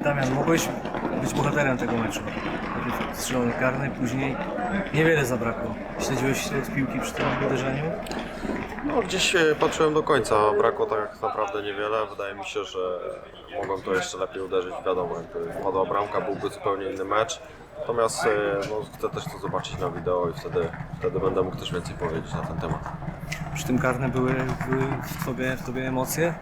Damian, mogłeś być bohaterem tego meczu. Najpierw strzelony karny, później niewiele zabrakło. Śledziłeś lot piłki przy tym uderzeniu? No, gdzieś e, patrzyłem do końca, brakło tak naprawdę niewiele. Wydaje mi się, że mogłem to jeszcze lepiej uderzyć. Wiadomo, jakby wpadła bramka, byłby zupełnie inny mecz. Natomiast e, no, chcę też to zobaczyć na wideo i wtedy, wtedy będę mógł też więcej powiedzieć na ten temat. Przy tym karnym były, były w, tobie, w tobie emocje?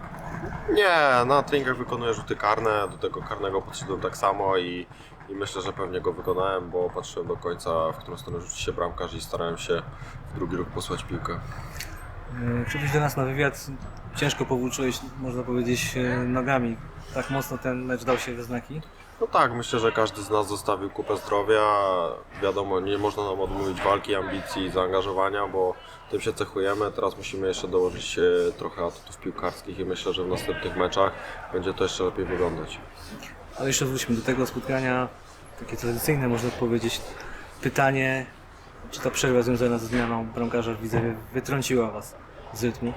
Nie, na treningach wykonuję rzuty karne, do tego karnego podszedłem tak samo i, i myślę, że pewnie go wykonałem, bo patrzyłem do końca, w którą stronę rzuci się bramkarz i starałem się w drugi ruch posłać piłkę. Yy, Przybyłeś do nas na wywiad, ciężko powłóczyłeś, można powiedzieć, yy, nogami. Tak mocno ten mecz dał się we znaki. No tak, myślę, że każdy z nas zostawił kupę zdrowia. Wiadomo, nie można nam odmówić walki, ambicji i zaangażowania, bo tym się cechujemy. Teraz musimy jeszcze dołożyć trochę atutów piłkarskich i myślę, że w następnych meczach będzie to jeszcze lepiej wyglądać. Ale jeszcze wróćmy do tego spotkania, takie tradycyjne można powiedzieć. Pytanie, czy ta przerwa związana ze zmianą bramkarza w Widzewie wytrąciła Was z rytmu?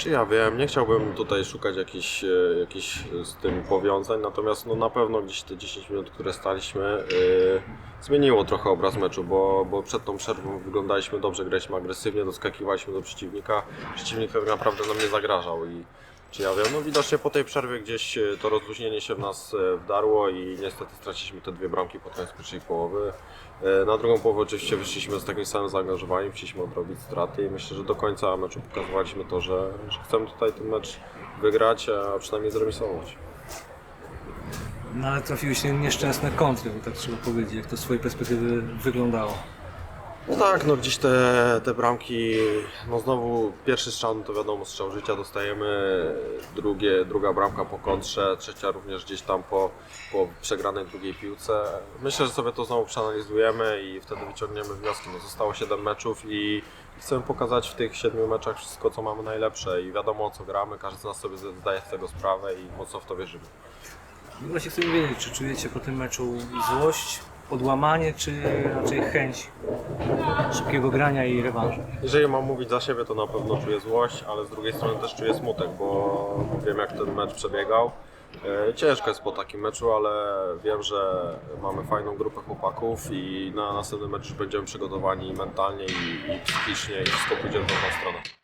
Czy ja wiem, nie chciałbym tutaj szukać jakichś, e, jakichś e, z tym powiązań, natomiast no na pewno gdzieś te 10 minut, które staliśmy, e, zmieniło trochę obraz meczu, bo, bo przed tą przerwą wyglądaliśmy dobrze, graliśmy agresywnie, doskakiwaliśmy do przeciwnika. Przeciwnik tak naprawdę nam nie zagrażał i czy ja wiem, no widocznie po tej przerwie gdzieś e, to rozluźnienie się w nas e, wdarło i niestety straciliśmy te dwie bramki pod koniec pierwszej połowy. E, Na drugą połowę oczywiście wyszliśmy z takim samym zaangażowaniem, chcieliśmy odrobić straty i myślę, że do końca meczu pokazywaliśmy to, że, że chcemy tutaj ten mecz wygrać, a przynajmniej zremisować. No ale trafiły się nieszczęsne kontry, tak trzeba powiedzieć, jak to z swojej perspektywy wyglądało. No tak, no gdzieś te, te bramki, no znowu pierwszy strzał, no to wiadomo, strzał życia dostajemy, drugie, druga bramka po kontrze, trzecia również gdzieś tam po, po przegranej drugiej piłce. Myślę, że sobie to znowu przeanalizujemy i wtedy wyciągniemy wnioski. No zostało 7 meczów i chcemy pokazać w tych 7 meczach wszystko, co mamy najlepsze i wiadomo o co gramy, każdy z nas sobie zdaje z tego sprawę i mocno w to wierzymy. I właśnie chcę wiedzieć, czy czujecie po tym meczu złość, odłamanie, czy raczej chęć szybkiego grania i rewanżu? Jeżeli mam mówić za siebie, to na pewno czuję złość, ale z drugiej strony też czuję smutek, bo wiem jak ten mecz przebiegał. E, Ciężko jest po takim meczu, ale wiem, że mamy fajną grupę chłopaków i na następny mecz będziemy przygotowani mentalnie i, i psychicznie i wszystko pójdzie w dobrą stronę.